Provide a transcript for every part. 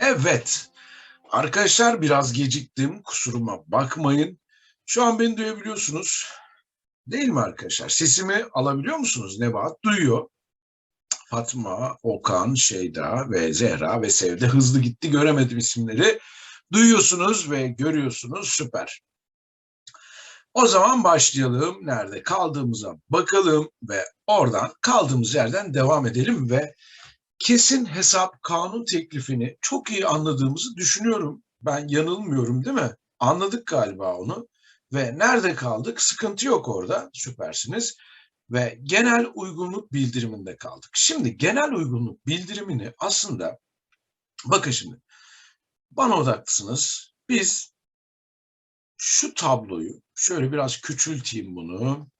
Evet. Arkadaşlar biraz geciktim. Kusuruma bakmayın. Şu an beni duyabiliyorsunuz. Değil mi arkadaşlar? Sesimi alabiliyor musunuz? Nebahat duyuyor. Fatma, Okan, Şeyda ve Zehra ve Sevde hızlı gitti. Göremedim isimleri. Duyuyorsunuz ve görüyorsunuz. Süper. O zaman başlayalım. Nerede kaldığımıza bakalım ve oradan kaldığımız yerden devam edelim ve kesin hesap kanun teklifini çok iyi anladığımızı düşünüyorum. Ben yanılmıyorum değil mi? Anladık galiba onu. Ve nerede kaldık? Sıkıntı yok orada. Süpersiniz. Ve genel uygunluk bildiriminde kaldık. Şimdi genel uygunluk bildirimini aslında bakın şimdi bana odaklısınız. Biz şu tabloyu şöyle biraz küçülteyim bunu.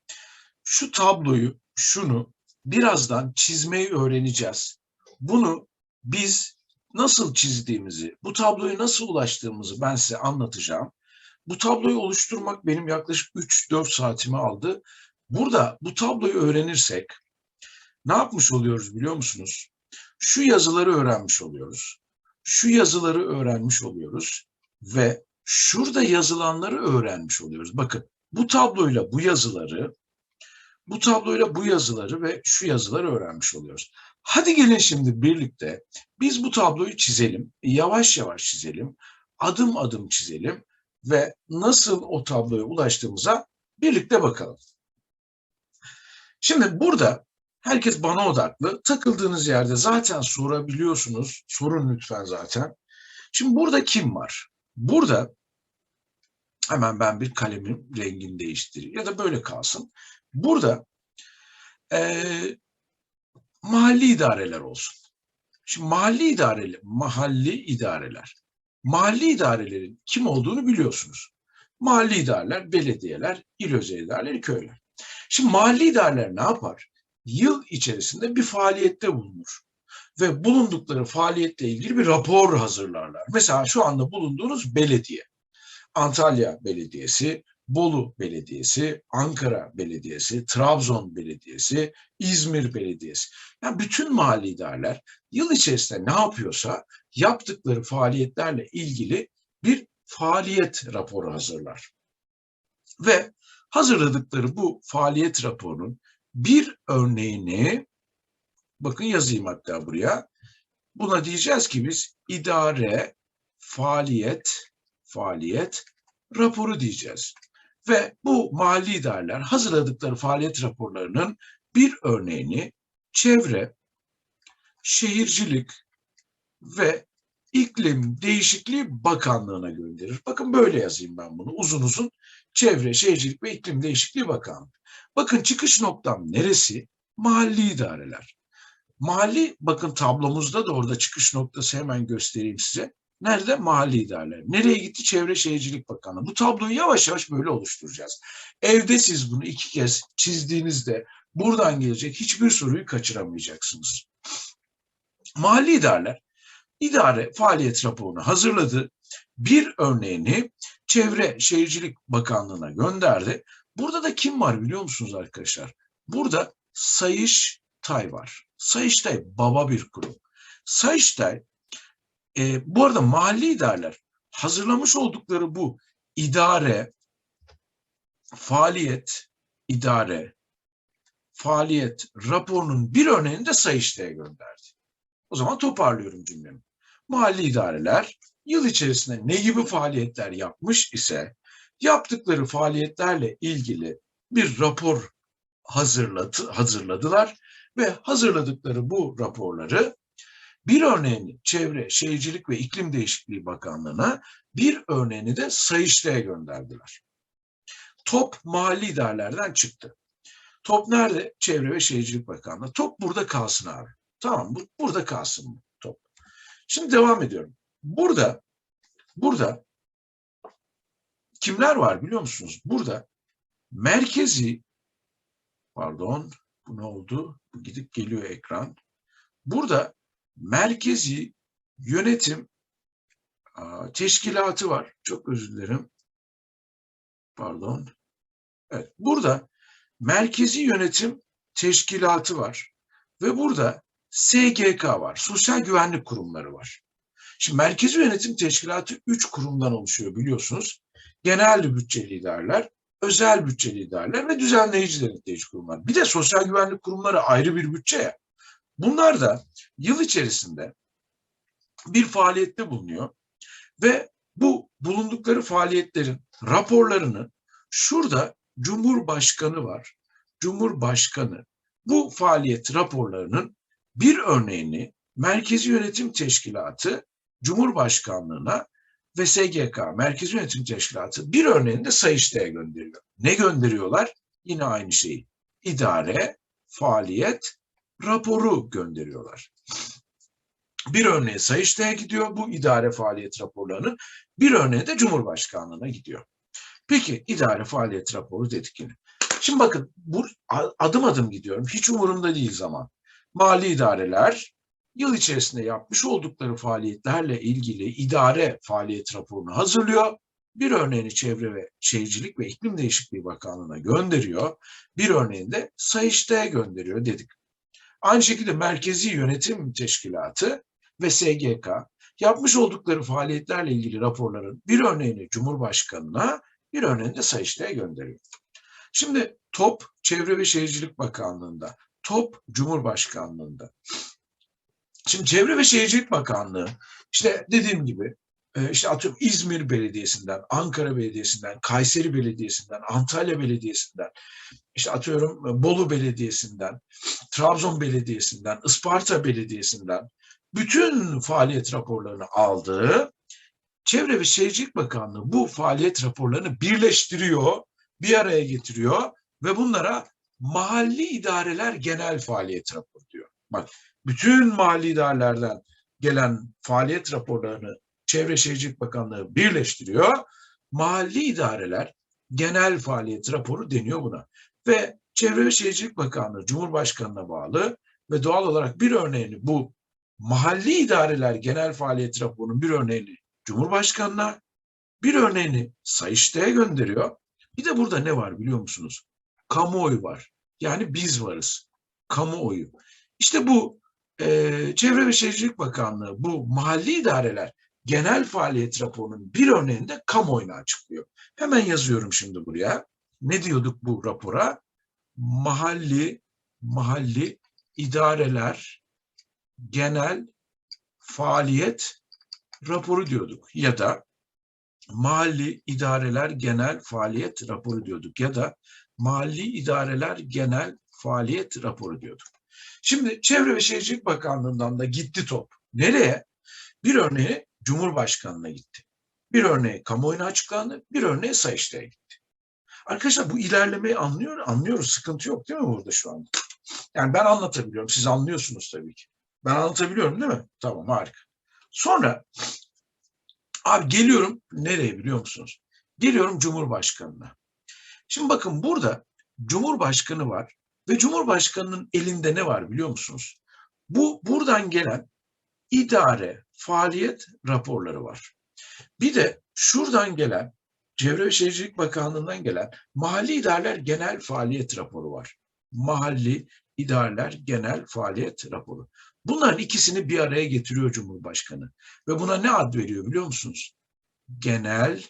Şu tabloyu, şunu birazdan çizmeyi öğreneceğiz. Bunu biz nasıl çizdiğimizi, bu tabloyu nasıl ulaştığımızı ben size anlatacağım. Bu tabloyu oluşturmak benim yaklaşık 3-4 saatimi aldı. Burada bu tabloyu öğrenirsek ne yapmış oluyoruz biliyor musunuz? Şu yazıları öğrenmiş oluyoruz. Şu yazıları öğrenmiş oluyoruz ve şurada yazılanları öğrenmiş oluyoruz. Bakın bu tabloyla bu yazıları, bu tabloyla bu yazıları ve şu yazıları öğrenmiş oluyoruz. Hadi gelin şimdi birlikte biz bu tabloyu çizelim, yavaş yavaş çizelim, adım adım çizelim ve nasıl o tabloya ulaştığımıza birlikte bakalım. Şimdi burada herkes bana odaklı. Takıldığınız yerde zaten sorabiliyorsunuz. Sorun lütfen zaten. Şimdi burada kim var? Burada hemen ben bir kalemin rengini değiştireyim ya da böyle kalsın. Burada e, mahalli idareler olsun. Şimdi mahalli idareler, mahalli idareler. Mahalli idarelerin kim olduğunu biliyorsunuz. Mahalli idareler, belediyeler, il özel idareleri, köyler. Şimdi mahalli idareler ne yapar? Yıl içerisinde bir faaliyette bulunur ve bulundukları faaliyetle ilgili bir rapor hazırlarlar. Mesela şu anda bulunduğunuz belediye, Antalya Belediyesi, Bolu Belediyesi, Ankara Belediyesi, Trabzon Belediyesi, İzmir Belediyesi. Yani bütün mahalli idareler yıl içerisinde ne yapıyorsa yaptıkları faaliyetlerle ilgili bir faaliyet raporu hazırlar. Ve hazırladıkları bu faaliyet raporunun bir örneğini bakın yazayım hatta buraya. Buna diyeceğiz ki biz idare faaliyet faaliyet raporu diyeceğiz. Ve bu mahalli idareler hazırladıkları faaliyet raporlarının bir örneğini çevre, şehircilik ve iklim değişikliği bakanlığına gönderir. Bakın böyle yazayım ben bunu uzun uzun. Çevre, Şehircilik ve İklim Değişikliği Bakanlığı. Bakın çıkış noktam neresi? Mahalli idareler. Mahalli, bakın tablomuzda da orada çıkış noktası hemen göstereyim size. Nerede? Mahalli idareler. Nereye gitti? Çevre Şehircilik Bakanlığı. Bu tabloyu yavaş yavaş böyle oluşturacağız. Evde siz bunu iki kez çizdiğinizde buradan gelecek hiçbir soruyu kaçıramayacaksınız. Mahalli idareler idare faaliyet raporunu hazırladı. Bir örneğini Çevre Şehircilik Bakanlığı'na gönderdi. Burada da kim var biliyor musunuz arkadaşlar? Burada Sayıştay var. Sayıştay baba bir kurum. Sayıştay e, bu arada mahalli idareler hazırlamış oldukları bu idare, faaliyet, idare, faaliyet raporunun bir örneğini de Sayıştay'a gönderdi. O zaman toparlıyorum cümlemi. Mahalli idareler yıl içerisinde ne gibi faaliyetler yapmış ise yaptıkları faaliyetlerle ilgili bir rapor hazırladı, hazırladılar ve hazırladıkları bu raporları bir örneğini Çevre, Şehircilik ve İklim Değişikliği Bakanlığı'na, bir örneğini de Sayıştay'a gönderdiler. Top mahalli idarelerden çıktı. Top nerede? Çevre ve Şehircilik Bakanlığı. Top burada kalsın abi. Tamam, bu, burada kalsın top. Şimdi devam ediyorum. Burada, burada kimler var biliyor musunuz? Burada merkezi, pardon, bu ne oldu? Bu gidip geliyor ekran. Burada merkezi yönetim teşkilatı var. Çok özür dilerim. Pardon. Evet, burada merkezi yönetim teşkilatı var ve burada SGK var. Sosyal Güvenlik Kurumları var. Şimdi Merkezi Yönetim Teşkilatı üç kurumdan oluşuyor biliyorsunuz. Genel bütçe liderler, özel bütçe liderler ve düzenleyici denetleyici kurumlar. Bir de sosyal güvenlik kurumları ayrı bir bütçe ya. Bunlar da yıl içerisinde bir faaliyette bulunuyor ve bu bulundukları faaliyetlerin raporlarını şurada Cumhurbaşkanı var. Cumhurbaşkanı bu faaliyet raporlarının bir örneğini Merkezi Yönetim Teşkilatı Cumhurbaşkanlığına ve SGK Merkezi Yönetim Teşkilatı bir örneğini de Sayıştay'a gönderiyor. Ne gönderiyorlar? Yine aynı şeyi. İdare, faaliyet, raporu gönderiyorlar. Bir örneği Sayıştay'a gidiyor bu idare faaliyet raporlarının. Bir örneği de Cumhurbaşkanlığına gidiyor. Peki idare faaliyet raporu dedik yine. Şimdi bakın bu adım adım gidiyorum. Hiç umurumda değil zaman. Mali idareler yıl içerisinde yapmış oldukları faaliyetlerle ilgili idare faaliyet raporunu hazırlıyor. Bir örneğini Çevre ve Şehircilik ve İklim Değişikliği Bakanlığı'na gönderiyor. Bir örneğini de Sayıştay'a gönderiyor dedik. Aynı şekilde Merkezi Yönetim Teşkilatı ve SGK yapmış oldukları faaliyetlerle ilgili raporların bir örneğini Cumhurbaşkanı'na, bir örneğini de Sayıştay'a gönderiyor. Şimdi top Çevre ve Şehircilik Bakanlığı'nda, top Cumhurbaşkanlığı'nda. Şimdi Çevre ve Şehircilik Bakanlığı işte dediğim gibi işte atıyorum İzmir Belediyesi'nden, Ankara Belediyesi'nden, Kayseri Belediyesi'nden, Antalya Belediyesi'nden, işte atıyorum e, Bolu Belediyesi'nden, Trabzon Belediyesi'nden, Isparta Belediyesi'nden bütün faaliyet raporlarını aldığı Çevre ve Şehircilik Bakanlığı bu faaliyet raporlarını birleştiriyor, bir araya getiriyor ve bunlara mahalli idareler genel faaliyet raporu diyor. Bak bütün mahalli idarelerden gelen faaliyet raporlarını Çevre Şehircilik Bakanlığı birleştiriyor. Mahalli idareler genel faaliyet raporu deniyor buna. Ve Çevre ve Şehircilik Bakanlığı Cumhurbaşkanı'na bağlı ve doğal olarak bir örneğini bu mahalli idareler genel faaliyet raporunun bir örneğini Cumhurbaşkanı'na, bir örneğini Sayıştay'a gönderiyor. Bir de burada ne var biliyor musunuz? Kamuoyu var. Yani biz varız. Kamuoyu. İşte bu e, Çevre ve Şehircilik Bakanlığı bu mahalli idareler genel faaliyet raporunun bir örneğini de kamuoyuna açıklıyor. Hemen yazıyorum şimdi buraya. Ne diyorduk bu rapora? Mahalli mahalli idareler genel faaliyet raporu diyorduk ya da mahalli idareler genel faaliyet raporu diyorduk ya da mahalli idareler genel faaliyet raporu diyorduk. Şimdi Çevre ve Şehircilik Bakanlığı'ndan da gitti top. Nereye? Bir örneği Cumhurbaşkanı'na gitti. Bir örneği kamuoyuna açıklandı, bir örneği Sayıştay'a gitti. Arkadaşlar bu ilerlemeyi anlıyor, anlıyoruz. Sıkıntı yok değil mi burada şu anda? Yani ben anlatabiliyorum. Siz anlıyorsunuz tabii ki. Ben anlatabiliyorum değil mi? Tamam harika. Sonra abi geliyorum nereye biliyor musunuz? Geliyorum Cumhurbaşkanı'na. Şimdi bakın burada Cumhurbaşkanı var ve Cumhurbaşkanı'nın elinde ne var biliyor musunuz? Bu buradan gelen idare, faaliyet raporları var. Bir de şuradan gelen Çevre ve Şehircilik Bakanlığı'ndan gelen Mahalli İdareler Genel Faaliyet Raporu var. Mahalli İdareler Genel Faaliyet Raporu. Bunların ikisini bir araya getiriyor Cumhurbaşkanı. Ve buna ne ad veriyor biliyor musunuz? Genel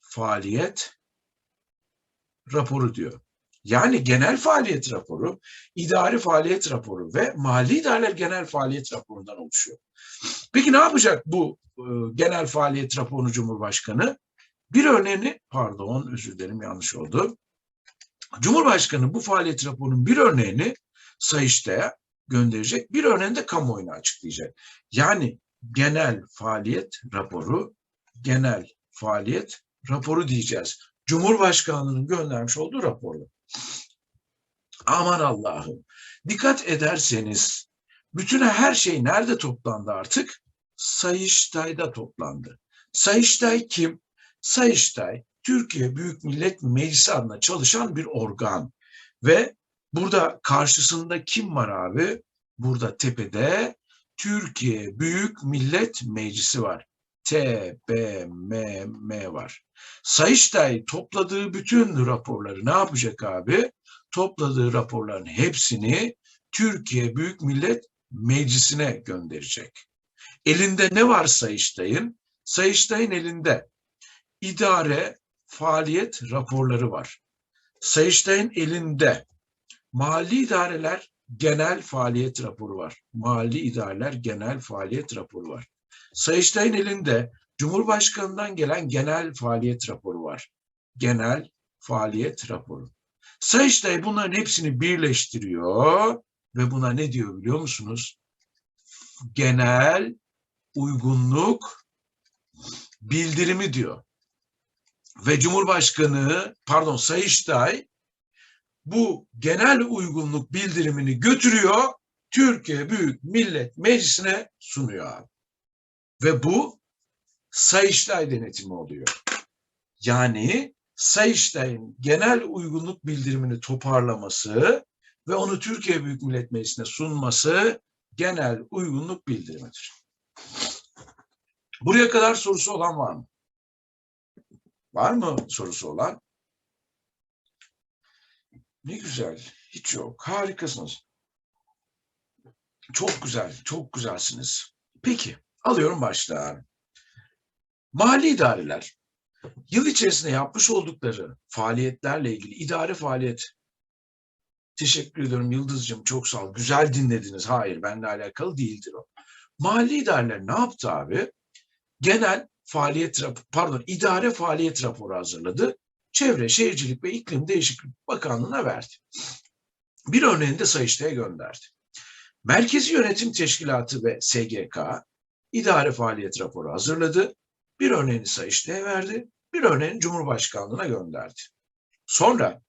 Faaliyet Raporu diyor. Yani genel faaliyet raporu, idari faaliyet raporu ve mali idareler genel faaliyet raporundan oluşuyor. Peki ne yapacak bu e, genel faaliyet raporunu Cumhurbaşkanı? Bir örneğini, pardon özür dilerim yanlış oldu. Cumhurbaşkanı bu faaliyet raporunun bir örneğini Sayıştay'a gönderecek, bir örneğini de kamuoyuna açıklayacak. Yani genel faaliyet raporu, genel faaliyet raporu diyeceğiz. Cumhurbaşkanlığının göndermiş olduğu raporla. Aman Allah'ım. Dikkat ederseniz bütün her şey nerede toplandı artık? Sayıştay'da toplandı. Sayıştay kim? Sayıştay Türkiye Büyük Millet Meclisi adına çalışan bir organ. Ve burada karşısında kim var abi? Burada tepede Türkiye Büyük Millet Meclisi var. TBMM var. Sayıştay topladığı bütün raporları ne yapacak abi? Topladığı raporların hepsini Türkiye Büyük Millet Meclisi'ne gönderecek. elinde ne var Sayıştay'ın? Sayıştay'ın elinde idare faaliyet raporları var. Sayıştay'ın elinde mali idareler genel faaliyet raporu var. Mali idareler genel faaliyet raporu var. Sayıştay'ın elinde Cumhurbaşkanı'ndan gelen genel faaliyet raporu var. Genel faaliyet raporu. Sayıştay bunların hepsini birleştiriyor ve buna ne diyor biliyor musunuz? Genel uygunluk bildirimi diyor. Ve Cumhurbaşkanı, pardon Sayıştay bu genel uygunluk bildirimini götürüyor, Türkiye Büyük Millet Meclisi'ne sunuyor abi. Ve bu Sayıştay denetimi oluyor. Yani Sayıştay'ın genel uygunluk bildirimini toparlaması ve onu Türkiye Büyük Millet Meclisi'ne sunması genel uygunluk bildirimidir. Buraya kadar sorusu olan var mı? Var mı sorusu olan? Ne güzel. Hiç yok. Harikasınız. Çok güzel. Çok güzelsiniz. Peki. Alıyorum başlığa. Mali idareler yıl içerisinde yapmış oldukları faaliyetlerle ilgili idare faaliyet Teşekkür ediyorum Yıldız'cığım çok sağ ol. Güzel dinlediniz. Hayır benimle alakalı değildir o. Mali idareler ne yaptı abi? Genel faaliyet raporu, pardon idare faaliyet raporu hazırladı. Çevre, Şehircilik ve İklim Değişiklik Bakanlığı'na verdi. Bir örneğini de Sayıştay'a gönderdi. Merkezi Yönetim Teşkilatı ve SGK idare faaliyet raporu hazırladı. Bir örneğini Sayıştay'a verdi. Bir örneğini Cumhurbaşkanlığı'na gönderdi. Sonra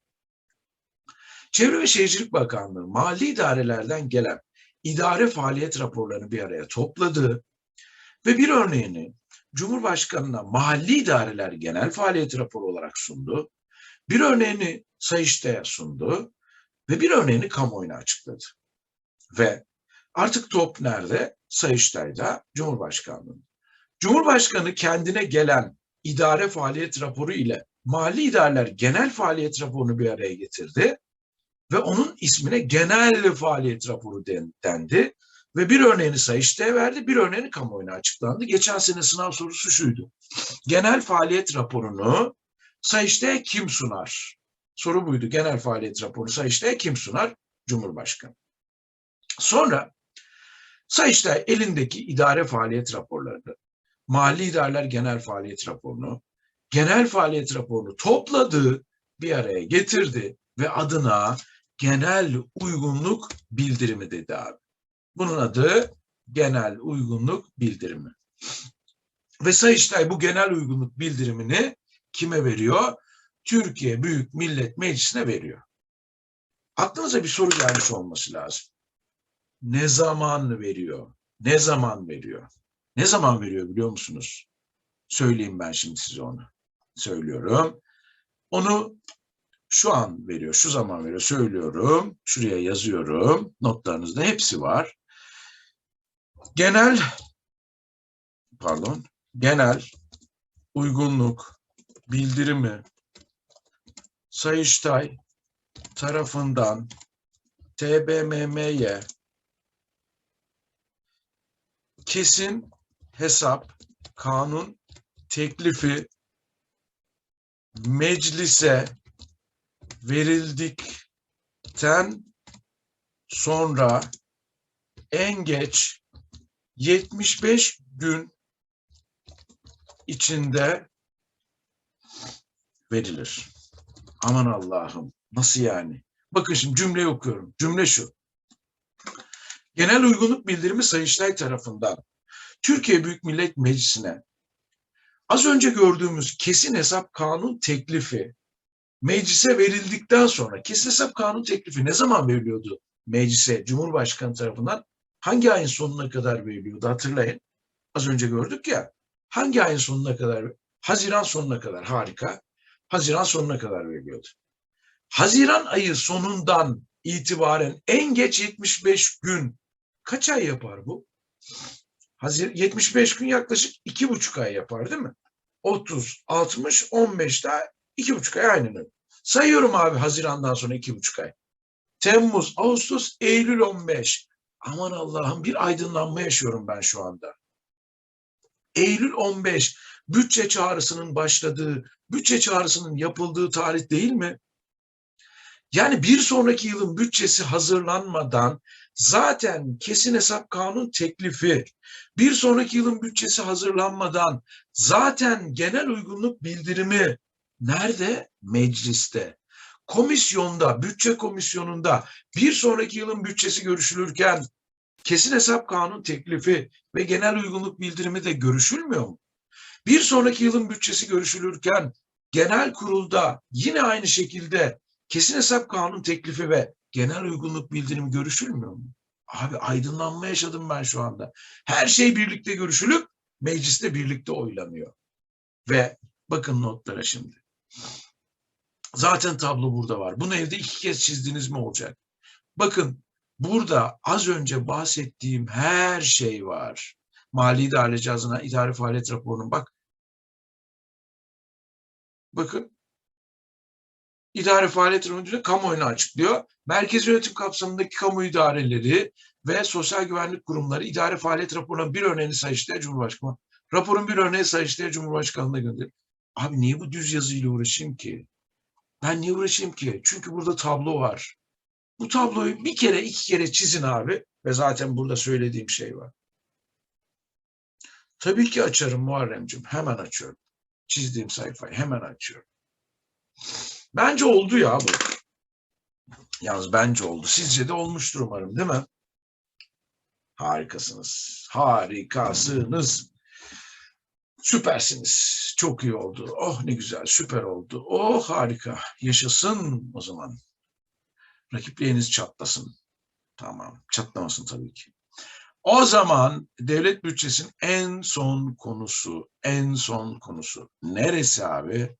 Çevre ve Şehircilik Bakanlığı mali idarelerden gelen idare faaliyet raporlarını bir araya topladı ve bir örneğini Cumhurbaşkanı'na mahalli idareler genel faaliyet raporu olarak sundu. Bir örneğini Sayıştay'a sundu ve bir örneğini kamuoyuna açıkladı. Ve artık top nerede? Sayıştay'da, Cumhurbaşkanlığı'nda. Cumhurbaşkanı kendine gelen idare faaliyet raporu ile mali idareler genel faaliyet raporunu bir araya getirdi ve onun ismine genel faaliyet raporu dendi. Ve bir örneğini Sayıştay'a verdi, bir örneğini kamuoyuna açıklandı. Geçen sene sınav sorusu şuydu. Genel faaliyet raporunu Sayıştay'a kim sunar? Soru buydu. Genel faaliyet raporu Sayıştay'a kim sunar? Cumhurbaşkanı. Sonra Sayıştay elindeki idare faaliyet raporlarını, mali idareler genel faaliyet raporunu, genel faaliyet raporunu topladı, bir araya getirdi ve adına genel uygunluk bildirimi dedi abi. Bunun adı genel uygunluk bildirimi. Ve Sayıştay bu genel uygunluk bildirimini kime veriyor? Türkiye Büyük Millet Meclisi'ne veriyor. Aklınıza bir soru gelmiş olması lazım. Ne zaman veriyor? Ne zaman veriyor? Ne zaman veriyor biliyor musunuz? Söyleyeyim ben şimdi size onu. Söylüyorum. Onu şu an veriyor, şu zaman veriyor. Söylüyorum. Şuraya yazıyorum. Notlarınızda hepsi var. Genel pardon, genel uygunluk bildirimi Sayıştay tarafından TBMM'ye kesin hesap kanun teklifi meclise verildikten sonra en geç 75 gün içinde verilir. Aman Allah'ım nasıl yani? Bakın şimdi cümleyi okuyorum. Cümle şu. Genel uygunluk bildirimi Sayıştay tarafından Türkiye Büyük Millet Meclisi'ne az önce gördüğümüz kesin hesap kanun teklifi meclise verildikten sonra kesin hesap kanun teklifi ne zaman veriliyordu meclise Cumhurbaşkanı tarafından? Hangi ayın sonuna kadar veriliyordu hatırlayın. Az önce gördük ya. Hangi ayın sonuna kadar? Haziran sonuna kadar harika. Haziran sonuna kadar veriliyordu. Haziran ayı sonundan itibaren en geç 75 gün kaç ay yapar bu? Hazir 75 gün yaklaşık iki buçuk ay yapar değil mi? 30, 60, 15 daha iki buçuk ay aynen öyle. Sayıyorum abi Haziran'dan sonra iki buçuk ay. Temmuz, Ağustos, Eylül 15. Aman Allah'ım bir aydınlanma yaşıyorum ben şu anda. Eylül 15 bütçe çağrısının başladığı, bütçe çağrısının yapıldığı tarih değil mi? Yani bir sonraki yılın bütçesi hazırlanmadan zaten kesin hesap kanun teklifi, bir sonraki yılın bütçesi hazırlanmadan zaten genel uygunluk bildirimi nerede? Mecliste. Komisyonda, bütçe komisyonunda bir sonraki yılın bütçesi görüşülürken kesin hesap kanun teklifi ve genel uygunluk bildirimi de görüşülmüyor mu? Bir sonraki yılın bütçesi görüşülürken genel kurulda yine aynı şekilde kesin hesap kanun teklifi ve genel uygunluk bildirimi görüşülmüyor mu? Abi aydınlanma yaşadım ben şu anda. Her şey birlikte görüşülüp mecliste birlikte oylanıyor. Ve bakın notlara şimdi. Zaten tablo burada var. Bunu evde iki kez çizdiğiniz mi olacak? Bakın burada az önce bahsettiğim her şey var. Mali İdare Cihazı'na idari faaliyet raporunun bak. Bakın. İdare faaliyet raporunu kamuoyuna açıklıyor. Merkez yönetim kapsamındaki kamu idareleri ve sosyal güvenlik kurumları idare faaliyet raporunun bir örneğini Sayıştay'a Cumhurbaşkanı. Raporun bir örneği Sayıştay'a Cumhurbaşkanı'na gönderiyor. Abi niye bu düz yazıyla uğraşayım ki? Ben niye uğraşayım ki? Çünkü burada tablo var. Bu tabloyu bir kere iki kere çizin abi ve zaten burada söylediğim şey var. Tabii ki açarım Muharremciğim. Hemen açıyorum. Çizdiğim sayfayı hemen açıyorum. Bence oldu ya bu. Yalnız bence oldu. Sizce de olmuştur umarım değil mi? Harikasınız. Harikasınız. Süpersiniz. Çok iyi oldu. Oh ne güzel. Süper oldu. Oh harika. Yaşasın o zaman. Rakipleriniz çatlasın. Tamam. Çatlamasın tabii ki. O zaman devlet bütçesinin en son konusu, en son konusu neresi abi?